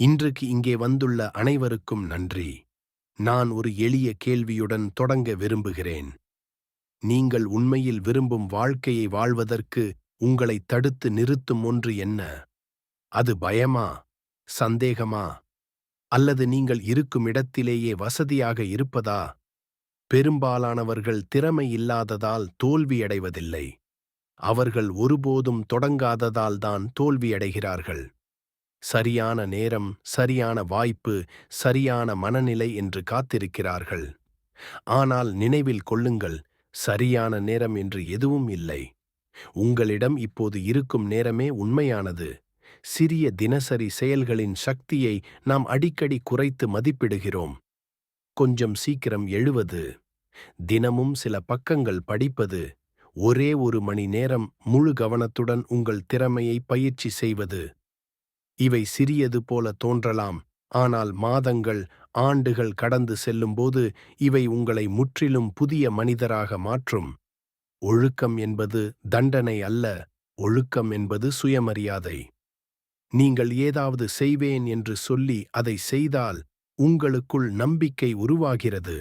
இன்றைக்கு இங்கே வந்துள்ள அனைவருக்கும் நன்றி. நான் ஒரு எளிய கேள்வியுடன் தொடங்க விரும்புகிறேன். நீங்கள் உண்மையில் விரும்பும் வாழ்க்கையை வாழ்வதற்கு உங்களை தடுத்து நிறுத்தும் ஒன்று என்ன? அது பயமா? சந்தேகமா? அல்லது நீங்கள் இருக்கும் இடத்திலேயே வசதியாக இருப்பதா? பெரும்பாலானவர்கள் திறமை இல்லாததால் தோல்வியடைவதில்லை. அவர்கள் ஒருபோதும் தொடங்காததால் தான் தோல்வியடைகிறார்கள். சரியான நேரம் சரியான வாய்ப்பு சரியான மனநிலை என்று காத்திருக்கிறார்கள். ஆனால் நினைவில் கொள்ளுங்கள் சரியான நேரம் என்று எதுவும் இல்லை. உங்களிடம் இப்போது இருக்கும் நேரமே உண்மையானது. சிறிய தினசரி செயல்களின் சக்தியை நாம் அடிக்கடி குறைத்து மதிப்பிடுகிறோம். கொஞ்சம் சீக்கிரம் எழுவது. தினமும் சில பக்கங்கள் படிப்பது. ஒரே ஒரு மணி நேரம் முழு கவனத்துடன் உங்கள் திறமையை பயிற்சி செய்வது. இவை சிறியது போல தோன்றலாம். ஆனால் மாதங்கள் ஆண்டுகள் கடந்து செல்லும்போது இவை உங்களை முற்றிலும் புதிய மனிதராக மாற்றும். ஒழுக்கம் என்பது தண்டனை அல்ல ஒழுக்கம் என்பது சுயமரியாதை. நீங்கள் ஏதாவது செய்வேன் என்று சொல்லி அதை செய்தால் உங்களுக்குள் நம்பிக்கை உருவாகிறது.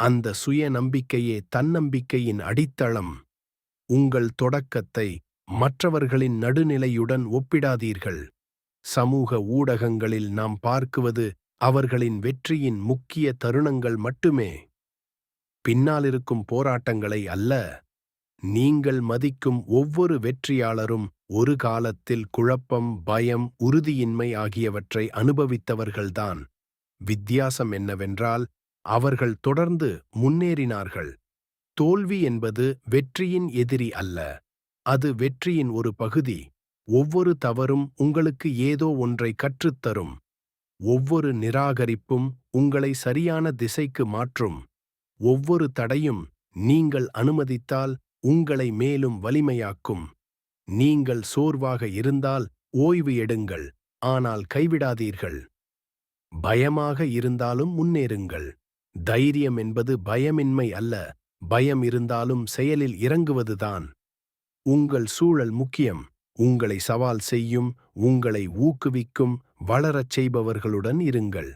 அந்த சுய நம்பிக்கையே தன்னம்பிக்கையின் அடித்தளம். உங்கள் தொடக்கத்தை மற்றவர்களின் நடுநிலையுடன் ஒப்பிடாதீர்கள். சமூக ஊடகங்களில் நாம் பார்க்குவது அவர்களின் வெற்றியின் முக்கிய தருணங்கள் மட்டுமே. பின்னாலிருக்கும் போராட்டங்களை அல்ல நீங்கள் மதிக்கும் ஒவ்வொரு வெற்றியாளரும் ஒரு காலத்தில் குழப்பம் பயம் உறுதியின்மை ஆகியவற்றை அனுபவித்தவர்கள்தான். வித்தியாசம் என்னவென்றால் அவர்கள் தொடர்ந்து முன்னேறினார்கள். தோல்வி என்பது வெற்றியின் எதிரி அல்ல அது வெற்றியின் ஒரு பகுதி. ஒவ்வொரு தவறும் உங்களுக்கு ஏதோ ஒன்றை கற்றுத்தரும். ஒவ்வொரு நிராகரிப்பும் உங்களை சரியான திசைக்கு மாற்றும். ஒவ்வொரு தடையும் நீங்கள் அனுமதித்தால் உங்களை மேலும் வலிமையாக்கும். நீங்கள் சோர்வாக இருந்தால் ஓய்வு எடுங்கள் ஆனால் கைவிடாதீர்கள். பயமாக இருந்தாலும் முன்னேறுங்கள். தைரியம் என்பது பயமின்மை அல்ல பயம் இருந்தாலும் செயலில் இறங்குவதுதான். உங்கள் சூழல் முக்கியம். உங்களை சவால் செய்யும் உங்களை ஊக்குவிக்கும் வளரச் செய்பவர்களுடன் இருங்கள்.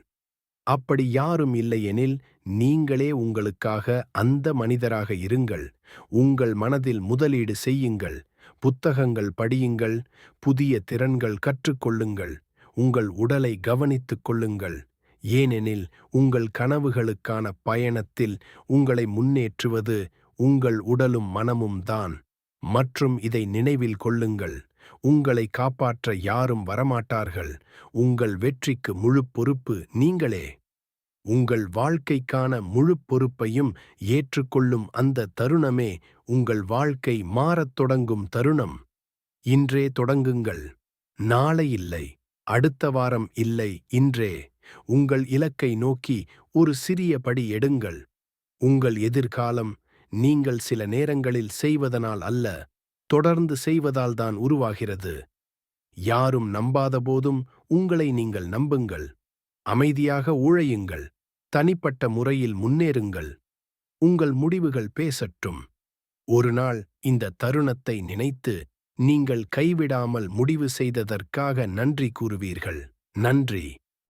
அப்படி யாரும் இல்லையெனில் நீங்களே உங்களுக்காக அந்த மனிதராக இருங்கள். உங்கள் மனதில் முதலீடு செய்யுங்கள். புத்தகங்கள் படியுங்கள். புதிய திறன்கள் கற்றுக்கொள்ளுங்கள். உங்கள் உடலை கவனித்துக் கொள்ளுங்கள். ஏனெனில் உங்கள் கனவுகளுக்கான பயணத்தில் உங்களை முன்னேற்றுவது உங்கள் உடலும் மனமும் தான். மற்றும் இதை நினைவில் கொள்ளுங்கள். உங்களை காப்பாற்ற யாரும் வரமாட்டார்கள். உங்கள் வெற்றிக்கு முழு பொறுப்பு நீங்களே. உங்கள் வாழ்க்கைக்கான முழு பொறுப்பையும் ஏற்றுக்கொள்ளும் அந்த தருணமே உங்கள் வாழ்க்கை மாறத் தொடங்கும் தருணம். இன்றே தொடங்குங்கள். நாளை இல்லை. அடுத்த வாரம் இல்லை. இன்றே. உங்கள் இலக்கை நோக்கி ஒரு சிறிய படி எடுங்கள். உங்கள் எதிர்காலம் நீங்கள் சில நேரங்களில் செய்வதனால் அல்ல. தொடர்ந்து செய்வதால்தான் உருவாகிறது. யாரும் நம்பாதபோதும் உங்களை நீங்கள் நம்புங்கள். அமைதியாக ஊழையுங்கள். தனிப்பட்ட முறையில் முன்னேறுங்கள். உங்கள் முடிவுகள் பேசட்டும். ஒரு நாள் இந்த தருணத்தை நினைத்து நீங்கள் கைவிடாமல் முடிவு செய்ததற்காக நன்றி கூறுவீர்கள். நன்றி.